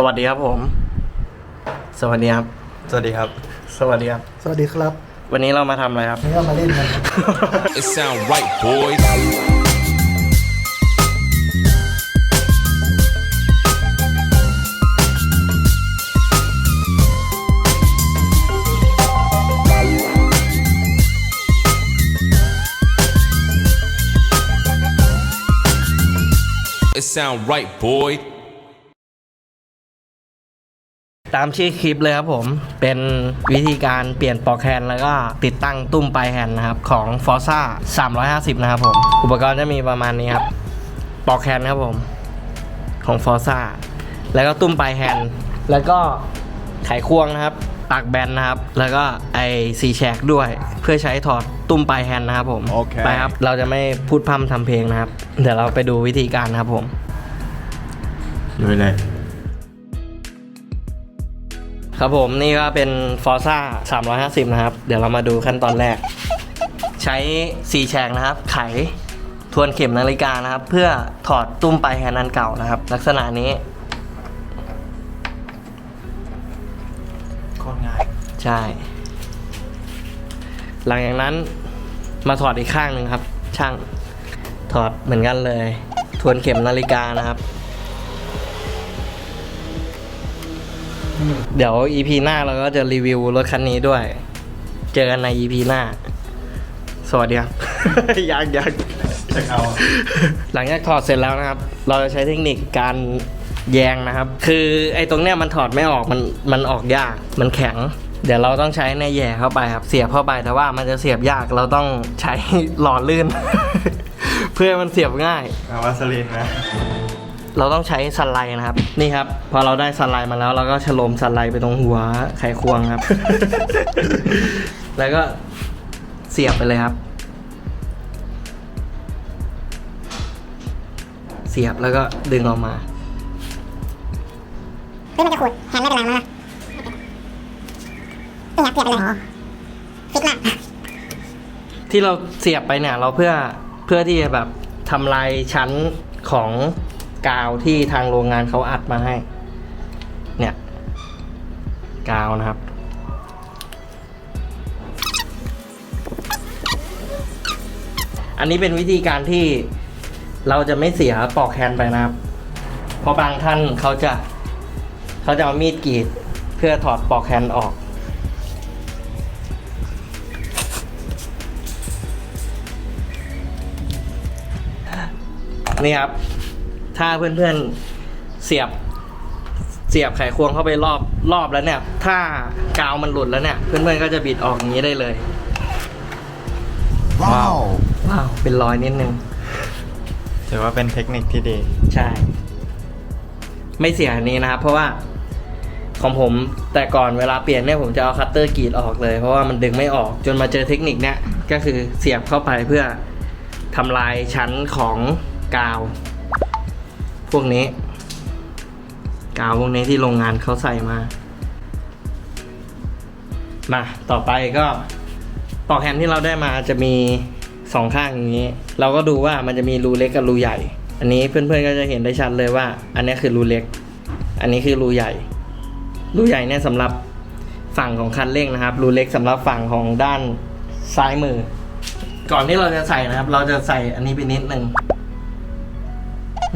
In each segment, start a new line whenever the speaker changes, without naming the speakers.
สวัสดีครับผม สวัสดีครับ
สวัสดีครับ
สวัสดีครับ
สวัสดีครับ
วันนี้เรามาทำอะไรครับ
วันนี้เรามาเล่นกันครับ
It sound right, boys. It sound right, boy.
ตามชื่อคลิปเลยครับผม เป็นวิธีการเปลี่ยนปลอกแฮนด์แล้วก็ติดตั้งตุ้มปลายแฮนด์นะครับ ของ Forza 350 นะครับผม อุปกรณ์จะมีประมาณนี้ครับปลอกแฮนด์ครับผม ของ Forza แล้วก็ตุ้มปลายแฮนด์แล้วก็ไขควงนะครับปากแบนนะครับ แล้วก็ไอซีแชกด้วย เพื่อใช้ถอดตุ้มปลายแฮนด์นะครับผม
โอเค
ไปครับ เราจะไม่พูดพร่ำทำเพลงนะครับ เดี๋ยวเราไปดูวิธีการนะครับผม
ดูเลย
ครับผมนี่ก็เป็น Forza 350 นะครับ เดี๋ยวเรามาดูขั้นตอนแรก ใช้สีแฉกนะครับ ไขทวนเข็มนาฬิกานะครับ เพื่อถอดตุ้มปลายแฮนด์อันเก่านะครับ ลักษณะนี้
โคตรง่าย
ใช่ หลังจากนั้นมาถอดอีกข้างหนึ่งครับ ช่างถอดเหมือนกันเลย ทวนเข็มนาฬิกานะครับ เดี๋ยว EP หน้าเราก็จะรีวิวรถคันนี้ด้วย เจอกันใน EP หน้า สวัสดีครับยังยัง
จะเอา
หลังจากถอดเสร็จแล้วนะครับ เราจะใช้เทคนิคการแยงนะครับ คือไอ้ตรงเนี้ยมันถอดไม่ออกมันมันออกยากมันแข็ง เดี๋ยวเราต้องใช้ในแย่เข้าไปครับ เสียบเข้าไปแต่ว่ามันจะเสียบยากเราต้องใช้หล่อลื่น เพื่อให้มันเสียบง่าย
เอาวาสลินนะ
เราต้องใช้สไลด์นะครับ นี่ครับ พอเราได้สไลด์มาแล้ว เราก็ฉโลมสไลด์ไปตรงหัวไขควงครับ แล้วก็เสียบไปเลยครับ เสียบแล้วก็ดึงออกมา
เฮ้ยมันจะขูดแฮนด์ไม่เป็นไรมั้งนะนี่ครับเสียบไปเลยฟิตมาก
ที่เราเสียบไปเนี่ยเราเพื่อเพื่อที่จะแบบทำลายชั้นของ กาวที่ทางโรงงานเขาอัดมาให้ เนี่ย กาวนะครับ อันนี้เป็นวิธีการที่เราจะไม่เสียปอกแฮนไปนะครับ เพราะบางท่านเขาจะเขาจะเอามีดกรีดเพื่อถอดปอกแฮนออกนี่ครับ ถ้าเพื่อนๆเสียบเสียบไขควงเข้าไปรอบรอบแล้วเนี่ย ถ้ากาวมันหลุดแล้วเนี่ย เพื่อนๆก็จะบิดออกอย่างนี้ได้เลย
ว้าว
ว้าวเป็นรอยนิดนึง
ถือว่าเป็นเทคนิคที่ดี
ใช่ ไม่เสียอันนี้นะครับ เพราะว่าของผมแต่ก่อนเวลาเปลี่ยนเนี่ยผมจะเอาคัตเตอร์กรีดออกเลย เพราะว่ามันดึงไม่ออกจนมาเจอเทคนิคเนี้ยก็คือเสียบเข้าไปเพื่อทำลายชั้นของกาว พวกนี้ กาวพวกนี้ที่โรงงานเขาใส่มา มาต่อไปก็ปอกแฮนด์ที่เราได้มาจะมีสองข้างอย่างนี้ เราก็ดูว่ามันจะมีรูเล็กกับรูใหญ่ อันนี้เพื่อนๆก็จะเห็นได้ชัดเลยว่า อันนี้คือรูเล็ก อันนี้คือรูใหญ่ รูใหญ่เนี่ยสำหรับฝั่งของคันเร่งนะครับ รูเล็กสำหรับฝั่งของด้านซ้ายมือ ก่อนที่เราจะใส่นะครับ เราจะใส่อันนี้ไปนิดหนึ่ง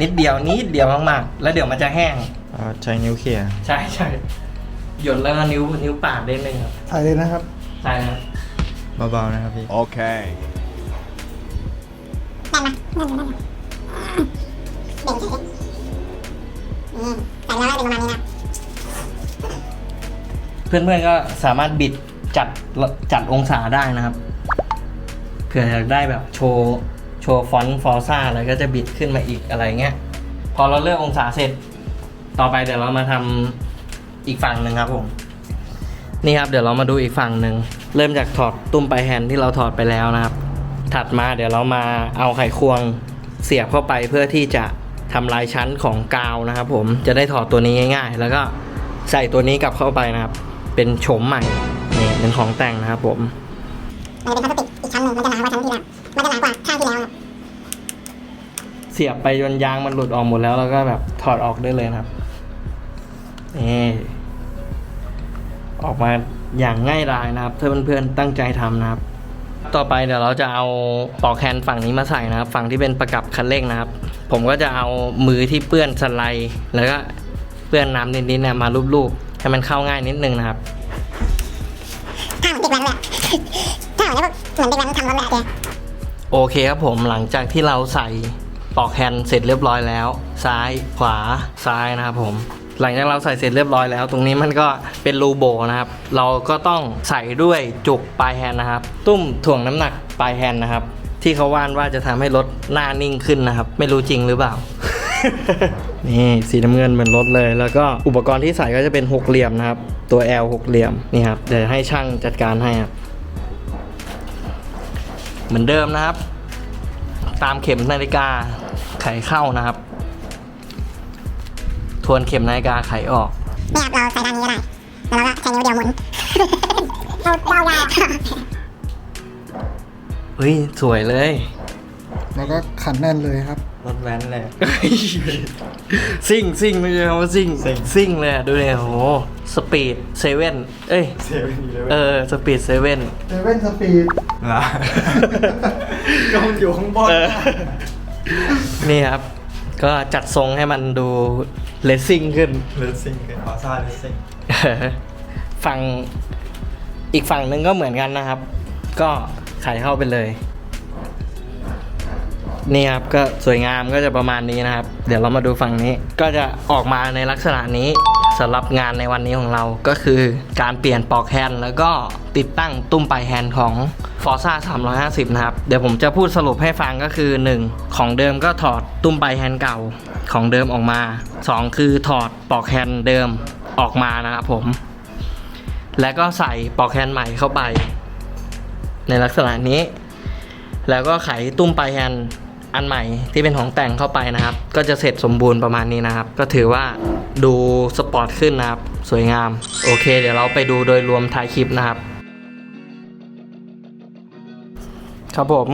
นิดเดียวนิดเดียวมากๆ แล้วเดี๋ยวมันจะแห้ง
เอาใช้นิ้วเขี่ย
ใช่ใช่หยดแล้วก็นิ้วนิ้วปาดได้เลยครับ
ใส่เลยนะครับ
ใช่ครับ
เบาๆนะครับพี่
Okay.
ได้ไหมนั่นอยู่นั่นอยู่เบ่งเฉยๆอืมใส่แล้วเป็นประมาณนี้นะ
เพื่อนๆก็สามารถบิดจัดจัดองศาได้นะครับเผื่ออยากได้แบบโชว์ โชว์ฟอนต์ฟอร์ซ่าอะไรก็จะบิดขึ้นมาอีกอะไรเงี้ย พอเราเลือกองศาเสร็จ ต่อไปเดี๋ยวเรามาทำอีกฝั่งหนึ่งครับผม นี่ครับเดี๋ยวเรามาดูอีกฝั่งหนึ่ง เริ่มจากถอดตุ้มปลายแฮนด์ที่เราถอดไปแล้วนะครับ ถัดมาเดี๋ยวเรามาเอาไขควงเสียบเข้าไปเพื่อที่จะทำลายชั้นของกาวนะครับ ผมจะได้ถอดตัวนี้ง่าย ๆ แล้วก็ใส่ตัวนี้กลับเข้าไปนะครับ เป็นโฉมใหม่นี่เป็นของแต่งนะครับผม
เสี
ยบไปจนยางมันหลุดออกหมดแล้วแล้วก็แบบถอดออกได้เลยนะครับนี่ออกมาอย่างง่ายดายนะครับ ถ้าเพื่อนๆตั้งใจทำนะครับ ต่อไปเดี๋ยวเราจะเอาปลอกแฮนด์ฝั่งนี้มาใส่นะครับ ฝั่งที่เป็นประกับคันเร่งนะครับ ผมก็จะเอามือที่เปื้อนสไลด์แล้วก็เปื้อนน้ำนิดๆเนี่ยมาลูบๆให้มันเข้าง่ายนิดนึงนะครับ
ถ้าเหมือนเด็กแว้นเลยถ้าเหมือนพวกเหมือนเด็กแว้นทำรถแบบเนี้ย
โอเคครับผมหลังจากที่เราใส่ ปอกแฮนด์เสร็จเรียบร้อยแล้ว ซ้ายขวาซ้ายนะครับผมหลังจากเราใส่เสร็จเรียบร้อยแล้ว ตรงนี้มันก็เป็นรูโบนะครับ เราก็ต้องใส่ด้วยจุกปลายแฮนด์นะครับ ตุ้มถ่วงน้ำหนักปลายแฮนด์นะครับ ที่เขาว่านว่าจะทำให้รถหน้านิ่งขึ้นนะครับ ไม่รู้จริงหรือเปล่า นี่สีน้ำเงินเหมือนรถเลย แล้วก็อุปกรณ์ที่ใส่ก็จะเป็นหกเหลี่ยมนะครับ ตัว L หกเหลี่ยมนี่ครับเดี๋ยวให้ช่างจัดการให้ครับเหมือนเดิมนะครับ ตามเข็มนาฬิกา ไขเข้านะครับ ทวนเข็มนาฬิกาไขออก
เนี่ยครับเราใส่ด้านนี้ก็ได้แล้วเราก็ใช้นิ้วเดียวหมุนเราเรายาว
เฮ้ย สวยเลย
แล้วก็ขันแน่นเลยครับ
รถแว้นเลย
ซิ่งซิ่งไม่ใช่คำว่าซิ่ง
ซิ่ง
ซิ่งเลยอะดูเลยโอ้โหสปีดเซเว่นเอ้ย
เซเว่นอีเล
เออสปีดเซเว่น
เซเว่นสปีด
ล่ะก็มันอยู่ข้างบน
เออ นี่ครับ ก็จัดทรงให้มันดูเลสซิ่งขึ้น
เลสซิ่งคือออซ่าเลสซิ่ง
ฝั่งอีกฝั่งหนึ่งก็เหมือนกันนะครับ ก็ไขเข้าไปเลย นี่ครับก็สวยงามก็จะประมาณนี้นะครับ เดี๋ยวเรามาดูฝั่งนี้ ก็จะออกมาในลักษณะนี้สำหรับงานในวันนี้ของเราก็คือการเปลี่ยนปลอกแฮนด์แล้วก็ติดตั้งตุ้มปลายแฮนด์ของ Forza 350 นะครับ เดี๋ยวผมจะพูดสรุปให้ฟังก็คือ 1. ของเดิมก็ถอดตุ้มปลายแฮนด์เก่าของเดิมออกมา 2 คือถอดปลอกแฮนด์เดิมออกมานะครับผม แล้วก็ใส่ปลอกแฮนด์ใหม่เข้าไป ในลักษณะนี้ แล้วก็ไขตุ้มปลายแฮนด์ อันใหม่ที่เป็นของแต่งเข้าไปนะครับ ก็จะเสร็จสมบูรณ์ประมาณนี้นะครับ ก็ถือว่าดูสปอร์ตขึ้นนะครับ สวยงาม โอเค เดี๋ยวเราไปดูโดยรวมท้ายคลิปนะครับ ครับผม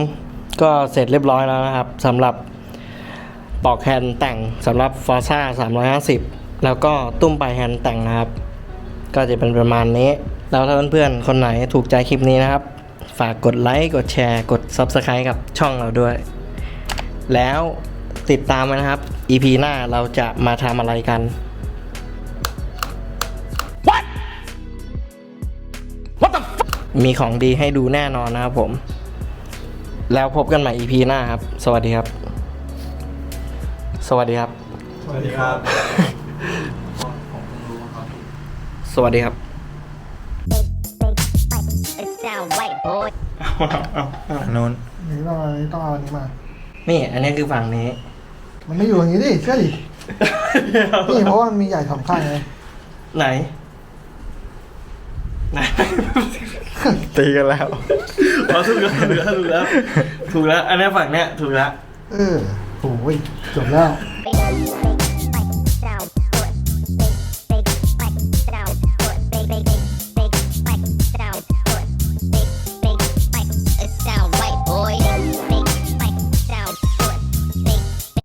ก็เสร็จเรียบร้อยแล้วนะครับสำหรับปลอกแฮนด์แต่งสำหรับ Forza 350 แล้วก็ตุ้มปลายแฮนด์แต่งนะครับ ก็จะเป็นประมาณนี้ แล้วถ้าเพื่อนๆ คนไหนถูกใจคลิปนี้นะครับ ฝากกดไลค์ กดแชร์ กด Subscribe กับช่องเราด้วย แล้วติดตามไว้นะครับ EP หน้าเราจะมาทำอะไรกันมีของดีให้ดูแน่นอนนะครับผม แล้วพบกันใหม่ EP หน้าครับ สวัสดีครับ สวัสดีครับ
สวัสดีครับ
สวัสดีครับ
It sound right, boy.
อันนู้น
นี่ต้องเอาอันนี้ต้องเอาอันนี้มา
นี่ อันนี้คือฝั่งนี้
มันไม่อยู่อย่างนี้ดิเชื่อดิ นี่เพราะว่ามันมีใหญ่สองข้างไง
ไหน ไหน
ตีกันแล้ว
อ๋อถูกแล้วถูกแล้วถูกแล้วถูกแล้ว อันนี้ฝั่งเนี้ยถูกแล้ว
เออโอ้ยจบแล้ว
เ